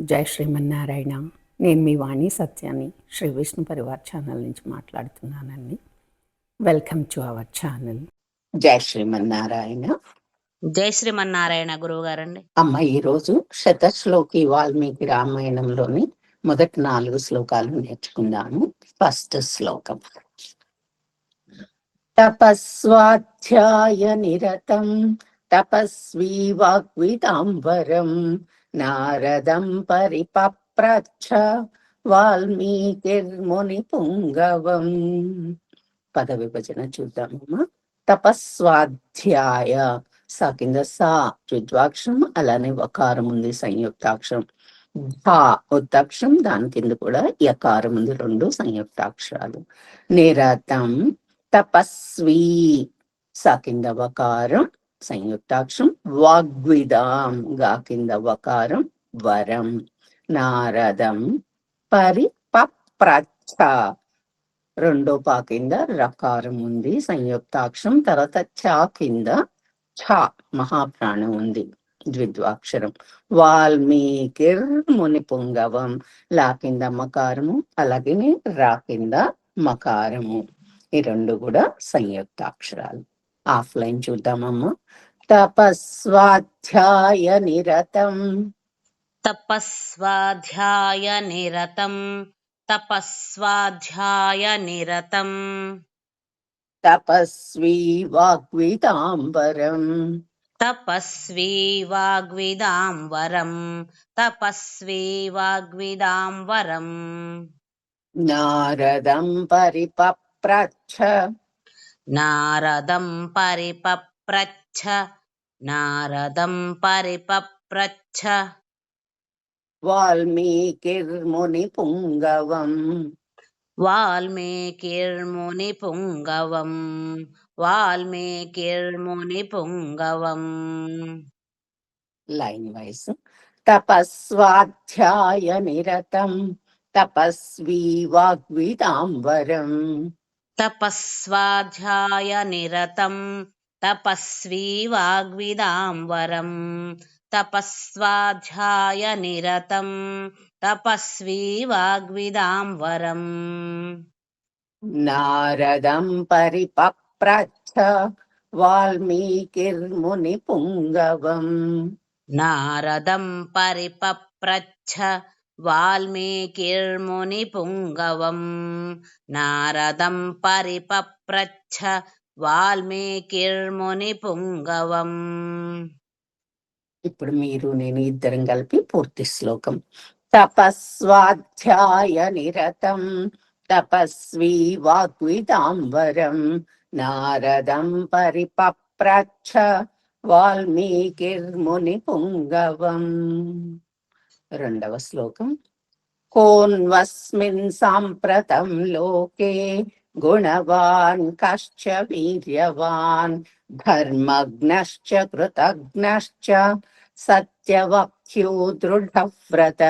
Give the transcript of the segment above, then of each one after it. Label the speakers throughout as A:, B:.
A: జై శ్రీమన్నారాయణ. నేను మీ వాణి సత్యాన్ని శ్రీ విష్ణు పరివార్ ఛానల్ నుంచి మాట్లాడుతున్నానండి. వెల్కమ్ టు అవర్ ఛానల్ జై శ్రీమన్నారాయణ.
B: జై శ్రీమన్నారాయణ గురువు గారండి
A: అమ్మ ఈరోజు శతశ్లోకి వాల్మీకి రామాయణంలోని మొదటి నాలుగు శ్లోకాలు నేర్చుకుందాము. ఫస్ట్ శ్లోకం. తపస్వాధ్యాయ నిరతం తపస్వీ వాగ్విదాంబరం నారదం పరిపప్రచ్ఛ వాల్మీకిర్ముని పుంగవం పద విభజన చూద్దామమ్మా. తపస్వాధ్యాయ సా కింద సా రుద్వాక్షరం అలానే వకారం ఉంది సంయుక్తాక్షరం. ధా ఉత్తాక్షరం దాని కింద కూడా యకారం ఉంది రెండు సంయుక్తాక్షరాలు. నిరతం తపస్వీ సా కింద వకారం. సంయుక్తాక్షరం వాగ్విదాం గా కింద వకారం వరం. నారదం పరిపప్రచ్ఛ. రెండో పా కింద రకారం ఉంది. సంయుక్తాక్షరం తర్వాత చా కింద ఛ మహాప్రాణం ఉంది. ద్విద్వాక్షరం. వాల్మీకిర్ ముని పుంగవం లా కింద మకారము అలాగే రా కింద మకారము. ఈ రెండు కూడా సంయుక్తాక్షరాలు. ఆఫ్లైన్ చూద్దామమ్మా. తపస్వాధ్యాయ నిరతం.
B: తపస్వాధ్యాయ నిరతం. తపస్వాధ్యాయ నిరతం.
A: తపస్వీ వాగ్వితాంబరం
B: తపస్వీ వాగ్విదాంబరం. తపస్వీ వాగ్విదాంబరం.
A: నారదం పరిపప్రచ్ఛ.
B: नारदं परिपप्रच्छ
A: नारदं परिपप्रच्छ
B: वाल्मीकिर्मुनिपुङ्गवम् वाल्मीकिर्मुनिपुङ्गवम् वाल्मीकिर्मुनिपुङ्गवम् लैन्
A: वैस् तपस्वाध्यायनिरतं तपस्वी वाग्विदाम्बरम् तपस्वाधाय निरतं
B: तपस्वी वाग्विदाम्वरम् तपस्वाधाय निरतं तपस्वी वाग्विदाम्बरम् नारदम् परिपप्रच्छ
A: वाल्मीकिर्मुनिपुङ्गवम् नारदम् परिपप्रच्छ వాగ్విదాంబరం
B: నారదం పుంగవం వాల్మీకిర్ముని పుంగవం నారదం పరిపప్రచ్ఛ వాల్మీకిర్ముని పుంగవం
A: ఇప్పుడు మీరు నేను ఇద్దరం కలిపి పూర్తి శ్లోకం. తపస్వాధ్యాయ నిరతం తపస్వీ వాగ్విదాంబరం నారదం పరిపప్రచ్ఛ వాల్మీకిర్ముని పుంగవం రెండవ శ్లోకం. కోన్వస్మిన్ సాంప్రతం లోకే గుణవాన్ కశ్చ వీర్యవాన్ ధర్మగ్నశ్చ కృతజ్ఞశ్చ సత్యవక్యో దృఢవ్రత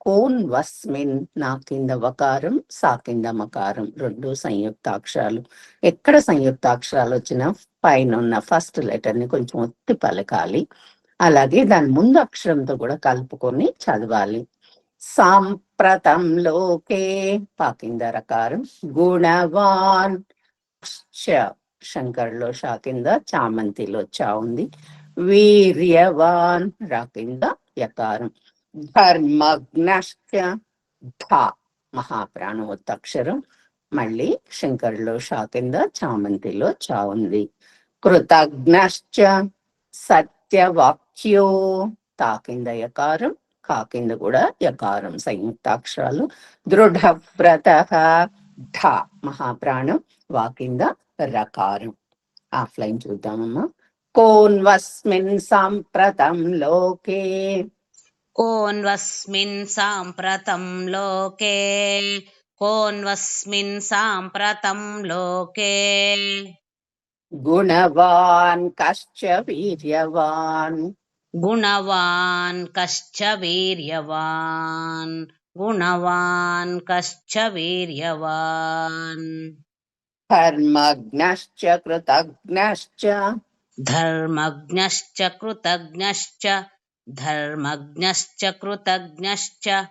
A: కోన్వస్మిన్ నా కింద వకారం సా కింద మకారం రెండు సంయుక్తాక్షరాలు. ఎక్కడ సంయుక్తాక్షరాలు వచ్చినా పైన ఉన్న ఫస్ట్ లెటర్ని కొంచెం ఒత్తి పలకాలి. అలాగే దాని ముందు అక్షరంతో కూడా కలుపుకొని చదవాలి. సాంప్రతం లోకే పాకింద రకారం గుణవాన్. చ శంకర్లో షా కింద చామంతిలో చా ఉంది. వీర్యవాన్ రా కింద యకారం. ధర్మజ్ఞశ్చ ధ మహాప్రాణోత్తక్షరం మళ్ళీ శంకర్లో షా కింద చామంతిలో చా ఉంది. కృతజ్ఞశ్చ వాక్యో తా కింద యకారం కా కింద కూడా యకారం సంయుక్తాక్షరాలు దృఢవ్రత ఢ మహాప్రాణం వా కింద రకారం. ఆఫ్లైన్ చూద్దామమ్మా. కోన్వస్మిన్ సాంప్రతం లోకే.
B: కోన్వస్మిన్ సాంప్రతం లోకే. కోన్వస్మిన్ సాంప్రతం లోకే.
A: गुणवान् कश्च वीर्यवान्?
B: गुणवान् कश्च वीर्यवान्? गुणवान् कश्च वीर्यवान्?
A: धर्मज्ञश्च कृतज्ञश्च।
B: धर्मज्ञश्च कृतज्ञश्च। धर्मज्ञश्च कृतज्ञश्च।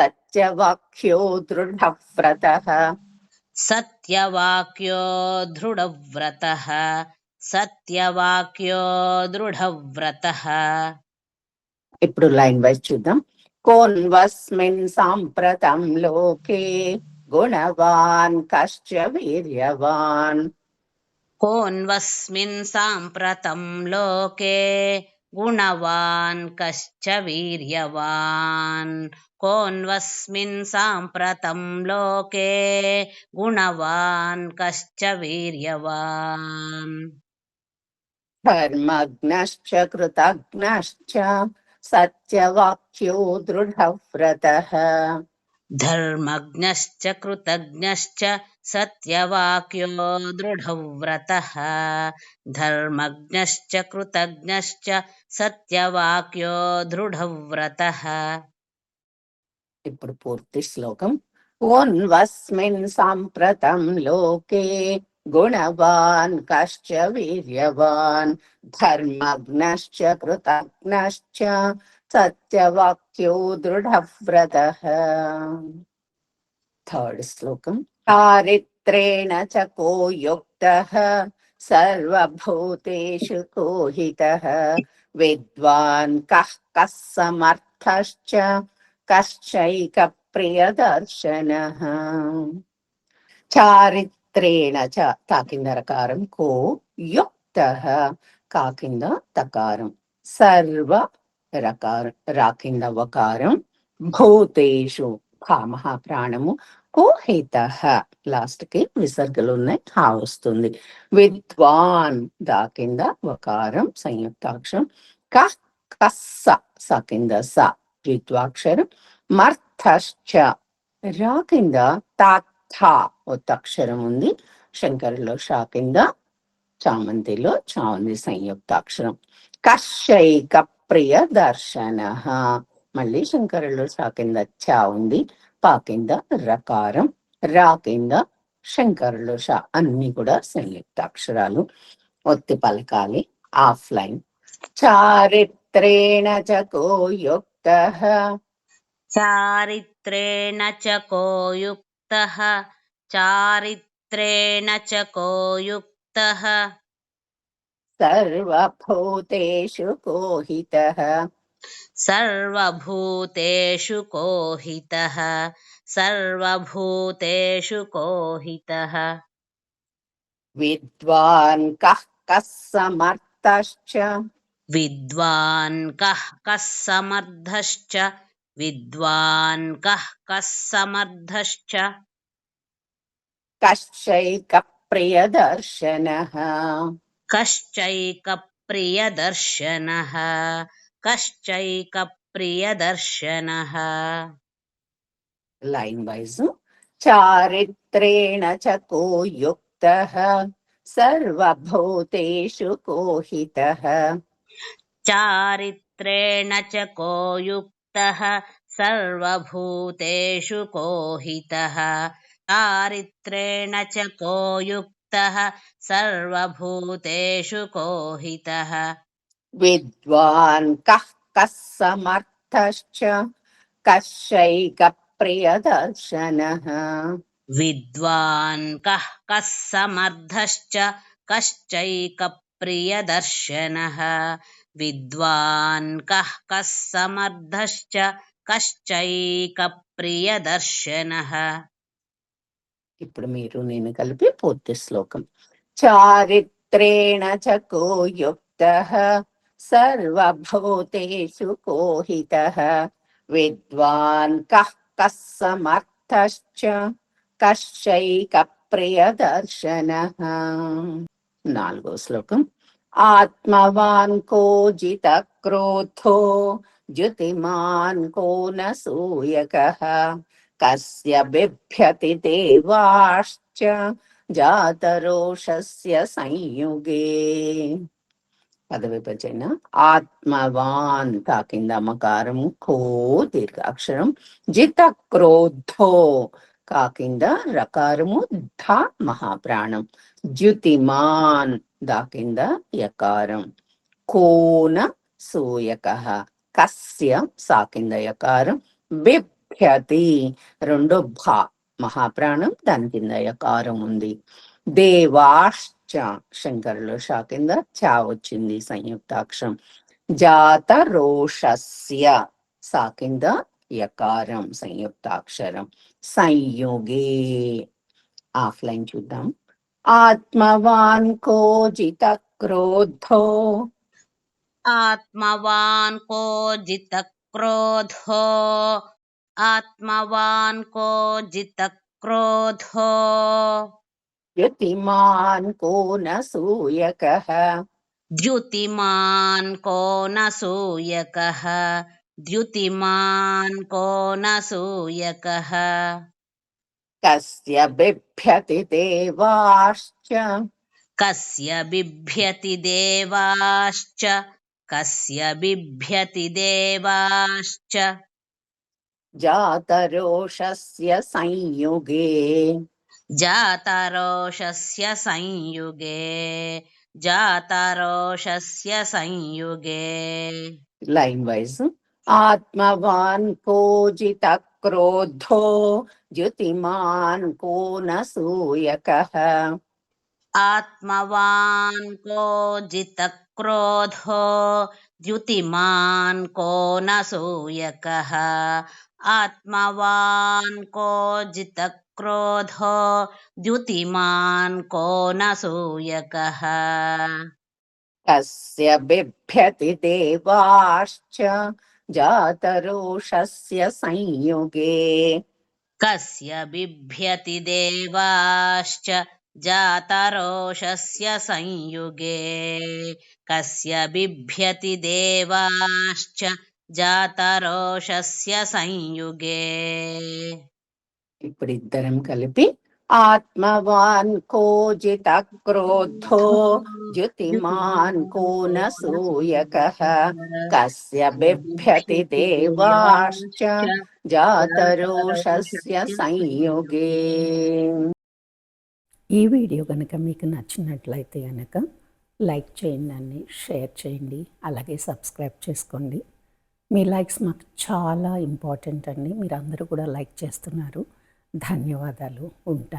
A: सत्यवाक्यो दृढव्रतः।
B: సత్యవాక్యో దృఢవ్రత సత్యవాక్యో దృఢవ్రత.
A: ఇప్పుడు లైన్ వైజ్ చూద్దాం. కోన్వస్మిన్ సాంప్రతం లోకే గుణవాన్ కశ్చ వీర్యవాన్.
B: కోన్వస్మిన్ సాంప్రతం లోకే गुणवान् कश्च वीर्यवान्। कोऽन्वस्मिन् साम्प्रतं लोके गुणवान् कश्च वीर्यवान्।
A: धर्मज्ञश्च कृतज्ञश्च सत्यवाक्यो दृढव्रतः।
B: धर्मज्ञश्च कृतज्ञश्च सत्यवाक्यो दृढव्रतः धर्मज्ञश्च कृतज्ञश्च सत्यवाक्यो दृढव्रतः
A: ఇప్పుడు పూర్తి శ్లోకం ఓన్వస్మిన్ సాంప్రతం లోకే గుణవాన్ కశ్చ వీర్యవాన్ ధర్మజ్ఞశ్చ కృతజ్ఞశ్చ సత్యవాక్యో దృఢవ్రతः थर्ड श्लोकम् चारित्रेण च को युक्तः सर्वभूतेषु कोहितः विद्वान् कः कः समर्थश्च कश्चैकप्रियदर्शनः चारित्रेण च काकिन्दरकारं को युक्तः काकिन्दतकारं सर्व रकार राकिन्दवकारं भूतेषु రకారం రాకింద ప్రాణము కోహిత. లాస్ట్కి విసర్గలు ఉన్నాయి హా వస్తుంది. విద్వాన్ దాకింద వకారం సంయుక్తాక్షరం. క కస్స సకింద స ద్విత్వాక్షరం. మర్థశ్చ రా కింద తాథ ఒత్తక్షరం ఉంది. శంకరులో షా కింద చామంతిలో చా ఉంది సంయుక్తాక్షరం. కశ్యైక ప్రియ దర్శన. మళ్ళీ శంకరులు సా కింద చా ఉంది పా కింద రకారం రా కింద శంకరులు షా అన్ని కూడా సంయుక్త అక్షరాలు ఒత్తి పలకాలి ఆఫ్లైన్. చారిత్రేణ చకోయుక్త
B: చారిత్రేణ చకోయుక్త చారిత్రేణ చకోయుక్త సర్వభూతేషు కోహిత. को
A: सर्वभूतेषु कोहितः
B: सर्वभूतेषु कोहितः।
A: विद्वान् कः कः समर्थश्च?
B: विद्वान् कः कः समर्थश्च? विद्वान् कः कः समर्थश्च?
A: कश्चैकप्रियदर्शनः।
B: कश्चैकप्रियदर्शनः कश्चैकप्रियदर्शनः।
A: लैन् वैस् चारित्रेण च को युक्तः सर्वभूतेषु कोहितः
B: चारित्रेण च को युक्तः सर्वभूतेषु कोहितः चारित्रेण च को युक्तः सर्वभूतेषु कोहितः
A: विद्वान् कः कः समर्थश्च कश्चैकप्रियदर्शनः
B: विद्वान् कः कः समर्थश्च कश्चैकप्रियदर्शनः विद्वान् कः कः समर्थश्च कश्चैकप्रियदर्शनः
A: ఇప్పుడు మీరు నేను కలిపి పూర్తి శ్లోకం చారిత్రేణ చ కో सर्वभूतेषु को हितः विद्वान् कः कः समर्थश्च कश्चैकप्रियदर्शनः। नाल्गो श्लोकम्। आत्मवान् को जितक्रोधो, ज्युतिमान् को न सूयकः। कस्य बिभ्यति देवाश्च, जातरोषस्य संयुगे। పదవిభజన ఆత్మవాన్ తాకింద మకారము కో దీర్ఘ అక్షరం జిత క్రోధో కాకింద రకారము ధ మహాప్రాణం ద్యుతిమాన్ దాకింద యకారం. కోన సూయక కస్య సా కింద యకారం బిభ్యతి రెండు భా మహాప్రాణం దాని కింద యకారం ఉంది. దేవాష్ చా శంకరులు షా కింద చా వచ్చింది సంయుక్తాక్షరం. జాత రోషస్య సా కింద యకారం సంయుక్తాక్షరం. సంయోగే. ఆఫ్లైన్ చూద్దాం. ఆత్మవాన్ కోజిత క్రోధో
B: ఆత్మవాన్ కోజిత క్రోధో ఆత్మవాన్ కోజిత క్రోధో
A: ज्योतिमान को न सूयकः।
B: द्युतिमान् को न सूयकः। द्युतिमान् को न सूयकः।
A: कस्य बिभ्यति देवाश्च।
B: कस्य बिभ्यति देवाश्च। कस्य बिभ्यति देवाश्च।
A: जातरोषस्य संयुगे।
B: जातरोषस्य संयुगे जातरोषस्य संयुगे।
A: लाइन वाइज आत्मवान पूजित क्रोधो द्युतिमान को न सूयकः
B: आत्मवान् को जितक्रोधो द्युतिमान् को न सूयकः आत्मवान् को जितक् क्रोध द्युतिमान् को न सूयकः।
A: बिभ्यति देवाश्च जातरोषस्य संयुगे।
B: कस्य बिभ्यति देवाश्च जातरोषस्य संयुगे। कस्य बिभ्यति देवाश्च जातरोषस्य संयुगे।
A: ఇప్పుడు ఇద్దరం కలిపి ఆత్మవాన్ కోజిత క్రోధో జ్యుతిమాన్ కో నూయకః కస్య బిభ్యతి దేవాశ్చ జాతరోషస్య సంయోగే. ఈ వీడియో కనుక మీకు నచ్చినట్లయితే కనుక లైక్ చేయండి అండి షేర్ చేయండి అలాగే సబ్స్క్రైబ్ చేసుకోండి. మీ లైక్స్ మాకు చాలా ఇంపార్టెంట్ అండి. మీరు అందరూ కూడా లైక్ చేస్తున్నారు. ధన్యవాదాలు ఉంటాను.